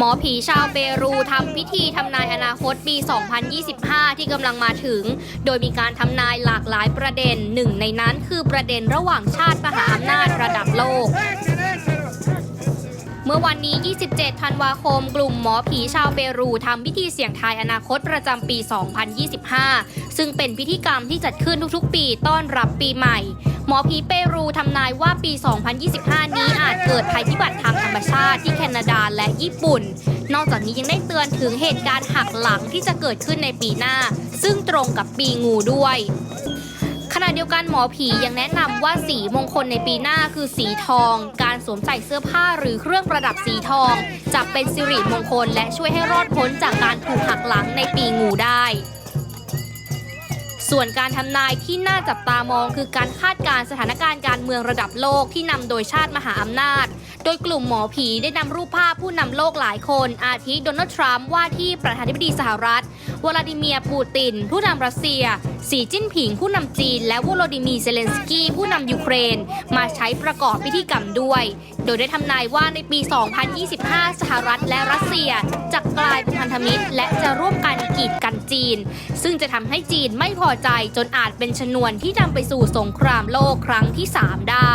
หมอผีชาวเปรูทำพิธีทำนายอนาคตปี 2025 ที่กำลังมาถึง โดยมีการทำนายหลากหลายประเด็นหนึ่งในนั้นคือประเด็นระหว่างชาติมหาอำนาจระดับโลกเมื่อวันนี้ 27 ธันวาคม กลุ่มหมอผีชาวเปรูทำพิธีเสี่ยงทายอนาคตประจำปี 2025 ซึ่งเป็นพิธีกรรมที่จัดขึ้นทุกๆ ปีต้อนรับปีใหม่ หมอผีเปรูทำนายว่าปี 2025 นี้อาจเกิดภัยพิบัติทาง รรมชาติที่แคนาดาและญี่ปุ่น นอกจากนี้ยังได้เตือนถึงเหตุการณ์หักหลังที่จะเกิดขึ้นในปีหน้า ซึ่งตรงกับปีงูด้วย ขณะเดียวกันหมอผียังแนะนำว่าสีมงคลในปีหน้าคือสีทอง การสวมใส่เสื้อผ้าหรือเครื่องประดับสีทอง จะเป็นสิริมงคลและช่วยให้รอดพ้นจากการถูกหักหลังในปีงูได้ส่วนการทำนายที่น่าจับตามองคือการคาดการสถานการณ์การเมืองระดับโลกที่นำโดยชาติมหาอำนาจ ดยกลุ่มหมอผีได้นำรูปภาพผู้นำโลกหลายคน อาทิโดนัลด์ทรัมป์ว่าที่ประธานาธิบดีสหรัฐ วลาดิเมียร์ปูติน ผู้นำรัสเซีย สีจิ้นผิงผู้นำจีน และวโลดิมีร์เซเลนสกี้ผู้นำยูเครน มาใช้ประกอบพิธีกรรมด้วย โดยได้ทำนายว่าในปี 2025 สหรัฐและรัสเซียจะกลายเป็นพันธมิตร และจะร่วมกันกีดกันจีน ซึ่งจะทำให้จีนไม่พอใจจนอาจเป็นชนวนที่นำไปสู่สงครามโลกครั้งที่ 3 ได้